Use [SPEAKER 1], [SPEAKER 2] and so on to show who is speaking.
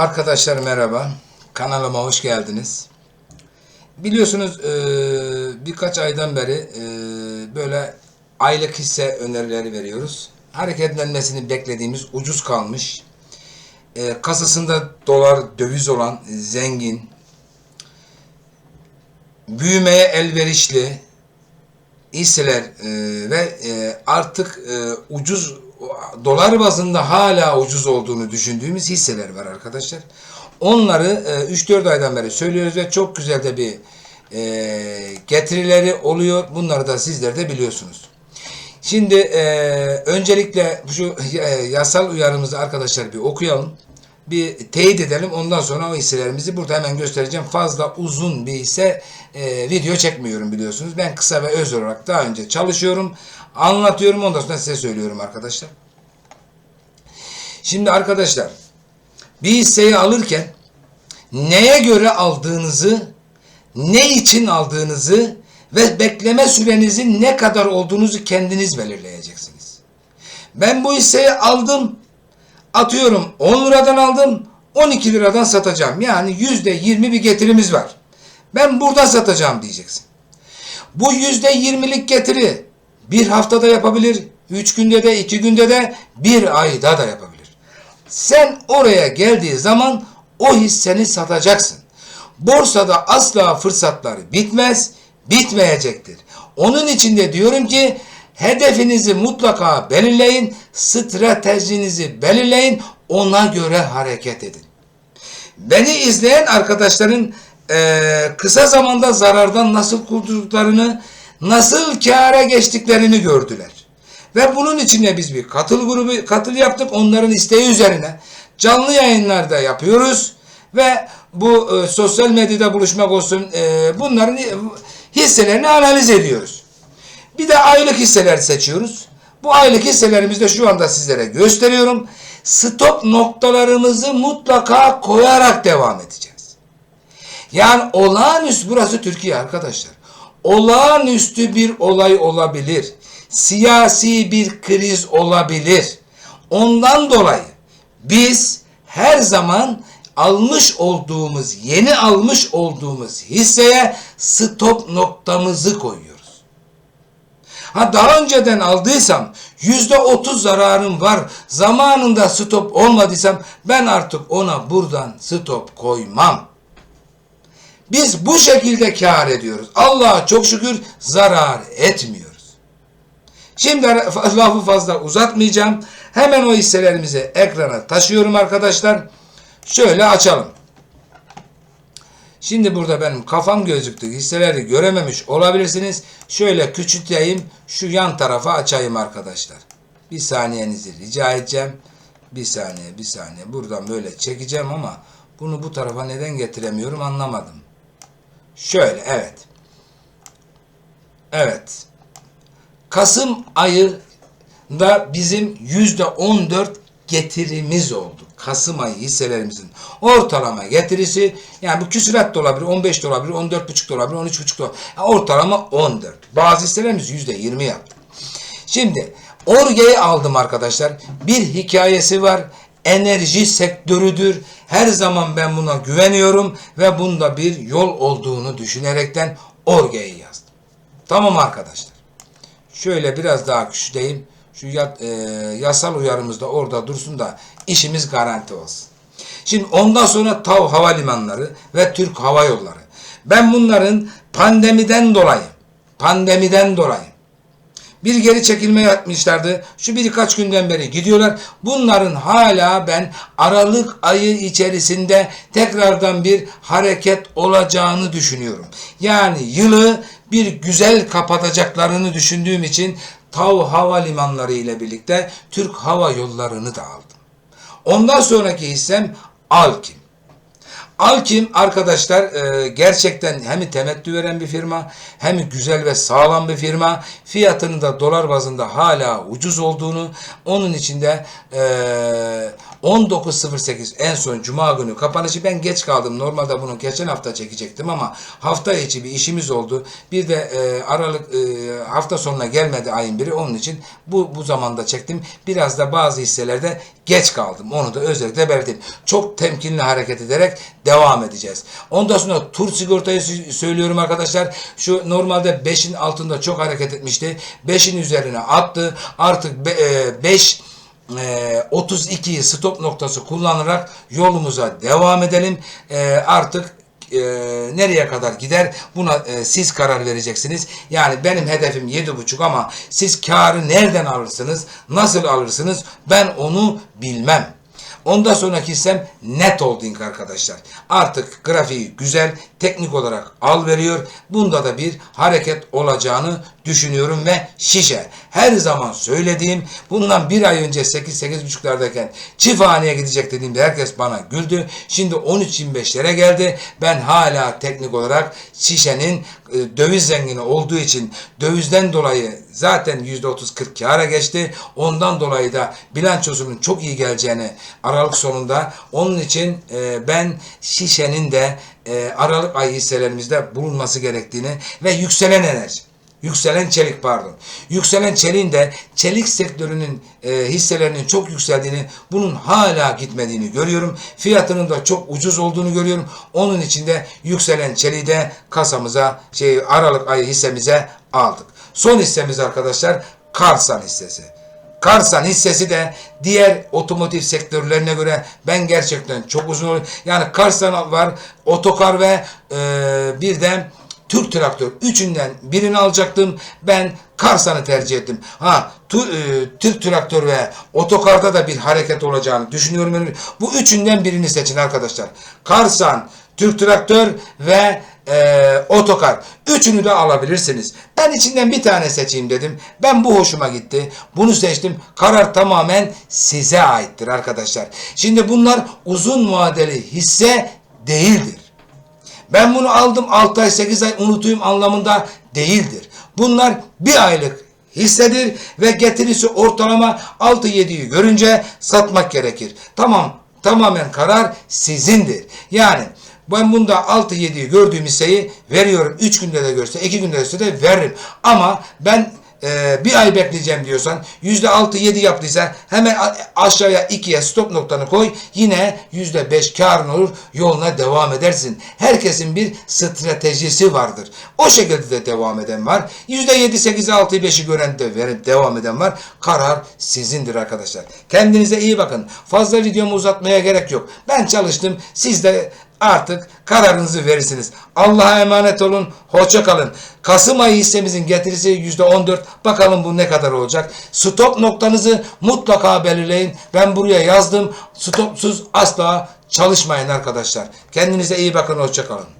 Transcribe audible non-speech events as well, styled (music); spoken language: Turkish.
[SPEAKER 1] Arkadaşlar merhaba. Kanalıma hoş geldiniz. Biliyorsunuz e, birkaç aydan beri e, böyle aylık hisse önerileri veriyoruz. Hareketlenmesini beklediğimiz ucuz kalmış. E, kasasında dolar döviz olan zengin, büyümeye elverişli hisseler e, ve artık ucuz dolar bazında hala ucuz olduğunu düşündüğümüz hisseler var arkadaşlar. Onları e, 3-4 aydan beri söylüyoruz ve çok güzel de bir e, getirileri oluyor. Bunları da sizler de biliyorsunuz. Şimdi e, öncelikle şu (laughs) e, yasal uyarımızı arkadaşlar bir okuyalım. Bir teyit edelim. Ondan sonra o hisselerimizi burada hemen göstereceğim. Fazla uzun bir hisse e, video çekmiyorum biliyorsunuz. Ben kısa ve öz olarak daha önce çalışıyorum. Anlatıyorum. Ondan sonra size söylüyorum arkadaşlar. Şimdi arkadaşlar bir hisseyi alırken neye göre aldığınızı, ne için aldığınızı ve bekleme sürenizin ne kadar olduğunuzu kendiniz belirleyeceksiniz. Ben bu hisseyi aldım, atıyorum 10 liradan aldım, 12 liradan satacağım. Yani yüzde 20 bir getirimiz var. Ben burada satacağım diyeceksin. Bu yüzde 20'lik getiri bir haftada yapabilir, üç günde de, iki günde de, bir ayda da yapabilir. Sen oraya geldiği zaman o hisseni satacaksın. Borsada asla fırsatlar bitmez, bitmeyecektir. Onun için de diyorum ki hedefinizi mutlaka belirleyin, stratejinizi belirleyin, ona göre hareket edin. Beni izleyen arkadaşların eee, kısa zamanda zarardan nasıl kurtulduklarını, nasıl kâra geçtiklerini gördüler. Ve bunun için de biz bir katıl grubu katıl yaptık. Onların isteği üzerine canlı yayınlarda yapıyoruz ve bu e, sosyal medyada buluşmak olsun e, bunların hisselerini analiz ediyoruz. Bir de aylık hisseler seçiyoruz. Bu aylık hisselerimizi de şu anda sizlere gösteriyorum. Stop noktalarımızı mutlaka koyarak devam edeceğiz. Yani olağanüstü burası Türkiye arkadaşlar. Olağanüstü bir olay olabilir. Siyasi bir kriz olabilir. Ondan dolayı biz her zaman almış olduğumuz, yeni almış olduğumuz hisseye stop noktamızı koyuyoruz. Ha daha önceden aldıysam yüzde otuz zararım var. Zamanında stop olmadıysam ben artık ona buradan stop koymam. Biz bu şekilde kâr ediyoruz. Allah'a çok şükür zarar etmiyoruz. Şimdi (laughs) lafı fazla uzatmayacağım. Hemen o hisselerimizi ekrana taşıyorum arkadaşlar. Şöyle açalım. Şimdi burada benim kafam gözüktü. Hisseleri görememiş olabilirsiniz. Şöyle küçülteyim. Şu yan tarafa açayım arkadaşlar. Bir saniyenizi rica edeceğim. Bir saniye, bir saniye. Buradan böyle çekeceğim ama bunu bu tarafa neden getiremiyorum anlamadım. Şöyle, evet. Evet. Kasım ayında bizim yüzde on dört getirimiz oldu. Kasım ayı hisselerimizin ortalama getirisi yani bu küsurat da olabilir, 15 de olabilir, 14,5 da olabilir, 13,5 da olabilir. Ortalama 14. Bazı hisselerimiz yüzde 20 yaptı. Şimdi Orge'yi aldım arkadaşlar. Bir hikayesi var. Enerji sektörüdür. Her zaman ben buna güveniyorum ve bunda bir yol olduğunu düşünerekten Orge'yi yazdım. Tamam arkadaşlar. Şöyle biraz daha küçülteyim. Şu yat, e, yasal uyarımız da orada dursun da işimiz garanti olsun. Şimdi ondan sonra TAV havalimanları ve Türk Hava Yolları. Ben bunların pandemiden dolayı, pandemiden dolayı bir geri çekilme yapmışlardı. Şu birkaç günden beri gidiyorlar. Bunların hala ben Aralık ayı içerisinde tekrardan bir hareket olacağını düşünüyorum. Yani yılı bir güzel kapatacaklarını düşündüğüm için TAV havalimanları ile birlikte Türk Hava Yolları'nı da aldım. Ondan sonraki hissem Alkim. Alkim arkadaşlar e, gerçekten hem temettü veren bir firma hem güzel ve sağlam bir firma. Fiyatının da dolar bazında hala ucuz olduğunu onun içinde e, 19.08 en son cuma günü kapanışı ben geç kaldım. Normalde bunu geçen hafta çekecektim ama hafta içi bir işimiz oldu. Bir de e, Aralık e, hafta sonuna gelmedi ayın biri. Onun için bu bu zamanda çektim. Biraz da bazı hisselerde geç kaldım. Onu da özellikle belirteyim. Çok temkinli hareket ederek devam edeceğiz. Ondan sonra tur sigortayı sö- söylüyorum arkadaşlar. Şu normalde 5'in altında çok hareket etmişti. 5'in üzerine attı. Artık 5 e, 32'yi stop noktası kullanarak yolumuza devam edelim. E, artık e, nereye kadar gider buna e, siz karar vereceksiniz. Yani benim hedefim 7.5 ama siz karı nereden alırsınız, nasıl alırsınız ben onu bilmem. Ondan sonraki hissem net holding arkadaşlar. Artık grafiği güzel, teknik olarak al veriyor. Bunda da bir hareket olacağını düşünüyorum ve şişe. Her zaman söylediğim bundan bir ay önce 8-8.5'lardayken çift haneye gidecek dediğimde herkes bana güldü. Şimdi 13-25'lere geldi. Ben hala teknik olarak şişenin e, döviz zengini olduğu için dövizden dolayı zaten %30-40 kâra geçti. Ondan dolayı da bilançosunun çok iyi geleceğini Aralık sonunda onun için e, ben şişenin de e, Aralık ayı hisselerimizde bulunması gerektiğini ve yükselen enerji Yükselen çelik pardon. Yükselen çeliğin de çelik sektörünün e, hisselerinin çok yükseldiğini, bunun hala gitmediğini görüyorum. Fiyatının da çok ucuz olduğunu görüyorum. Onun için de yükselen çeliği de kasamıza, şey Aralık ayı hissemize aldık. Son hissemiz arkadaşlar Karsan hissesi. Karsan hissesi de diğer otomotiv sektörlerine göre ben gerçekten çok uzun yani Karsan var, otokar ve e, bir de Türk traktör üçünden birini alacaktım. Ben Karsan'ı tercih ettim. Ha tu, e, Türk traktör ve otokarda da bir hareket olacağını düşünüyorum. Bu üçünden birini seçin arkadaşlar. Karsan, Türk traktör ve e, otokar. Üçünü de alabilirsiniz. Ben içinden bir tane seçeyim dedim. Ben bu hoşuma gitti. Bunu seçtim. Karar tamamen size aittir arkadaşlar. Şimdi bunlar uzun vadeli hisse değildir. Ben bunu aldım 6 ay 8 ay unutuyum anlamında değildir. Bunlar bir aylık hissedir ve getirisi ortalama 6-7'yi görünce satmak gerekir. Tamam tamamen karar sizindir. Yani ben bunda 6-7'yi gördüğüm hisseyi veriyorum. 3 günde de görse 2 günde de görse de veririm. Ama ben e, bir ay bekleyeceğim diyorsan yüzde altı yedi yaptıysa hemen aşağıya ikiye stop noktanı koy yine yüzde beş karın olur yoluna devam edersin. Herkesin bir stratejisi vardır. O şekilde de devam eden var. Yüzde yedi sekizi altıyı beşi gören de verip devam eden var. Karar sizindir arkadaşlar. Kendinize iyi bakın. Fazla videomu uzatmaya gerek yok. Ben çalıştım. Siz de artık kararınızı verirsiniz. Allah'a emanet olun. Hoşça kalın. Kasım ayı hissemizin getirisi %14. Bakalım bu ne kadar olacak. Stop noktanızı mutlaka belirleyin. Ben buraya yazdım. Stopsuz asla çalışmayın arkadaşlar. Kendinize iyi bakın. Hoşça kalın.